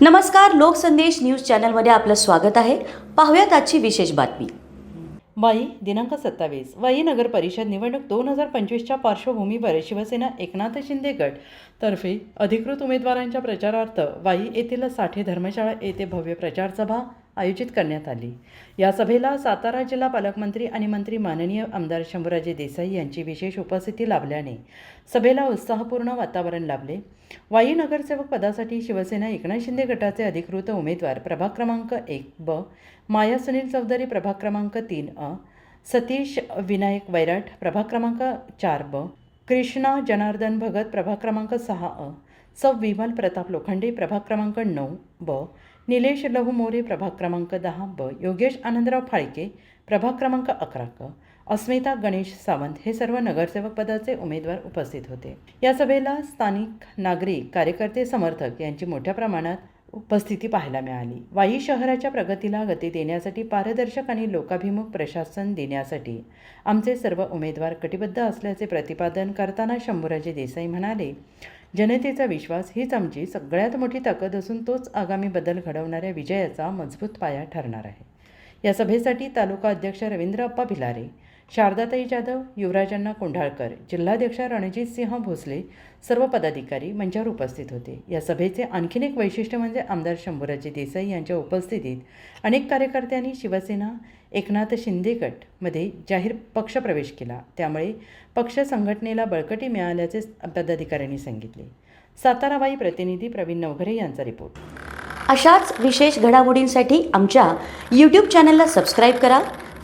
नमस्कार लोकसंदेश न्यूज चॅनलमध्ये आपलं स्वागत आहे. पाहूयात आजची विशेष बातमी. वाई दिनांक सत्तावीस. वाई नगर परिषद निवडणूक दोन हजार पंचवीसच्या पार्श्वभूमीवर शिवसेना एकनाथ शिंदे गट तर्फे अधिकृत उमेदवारांच्या प्रचारार्थ वाई येथील साठे धर्मशाळा येथे भव्य प्रचार सभा आयोजित करण्यात आली. या सभेला सातारा जिल्हा पालकमंत्री आणि मंत्री माननीय आमदार शंभूराजे देसाई यांची विशेष उपस्थिती लाभल्याने सभेला उत्साहपूर्ण वातावरण लाभले. वाई नगरसेवक पदासाठी शिवसेना एकनाथ शिंदे गटाचे अधिकृत उमेदवार प्रभाग क्रमांक एक ब माया सुनील चौधरी प्रभाग क्रमांक तीन अ सतीश विनायक वैराट प्रभाग क्रमांक चार ब कृष्णा जनार्दन भगत प्रभाग क्रमांक सहा अ सौ विमल प्रताप लोखंडे प्रभाग क्रमांक नऊ ब निलेश लहू मोरे प्रभाग क्रमांक दहा ब योगेश आनंदराव फाळके प्रभाग क्रमांक अकरा क अस्मिता गणेश सावंत हे सर्व नगरसेवक पदाचे उमेदवार उपस्थित होते. या सभेला स्थानिक नागरिक कार्यकर्ते समर्थक यांची मोठ्या प्रमाणात उपस्थिती पाहायला मिळाली. वाई शहराच्या प्रगतीला गती देण्यासाठी पारदर्शक आणि लोकाभिमुख प्रशासन देण्यासाठी आमचे सर्व उमेदवार कटिबद्ध असल्याचे प्रतिपादन करताना शंभूराजे देसाई म्हणाले जनतेचा विश्वास हीच आमची सगळ्यात मोठी ताकद असून तोच आगामी बदल घडवणाऱ्या विजयाचा मजबूत पाया ठरणार आहे. या सभेसाठी तालुका अध्यक्ष रवींद्र अप्पा भिलारे शारदाताई जाधव युवराजांना कोंढाळकर जिल्हाध्यक्ष रणजितसिंह भोसले सर्व पदाधिकारी मंचावर उपस्थित होते. या सभेचे आणखीन एक वैशिष्ट्य म्हणजे आमदार शंभूराजे देसाई यांच्या उपस्थितीत अनेक कार्यकर्त्यांनी शिवसेना एकनाथ शिंदे गटमध्ये जाहीर पक्षप्रवेश केला. त्यामुळे पक्ष संघटनेला बळकटी मिळाल्याचे पदाधिकाऱ्यांनी सांगितले. साताराबाई प्रतिनिधी प्रवीण नवघरे यांचा रिपोर्ट. अशाच विशेष घडामोडींसाठी आमच्या यूट्यूब चॅनलला सबस्क्राईब करा.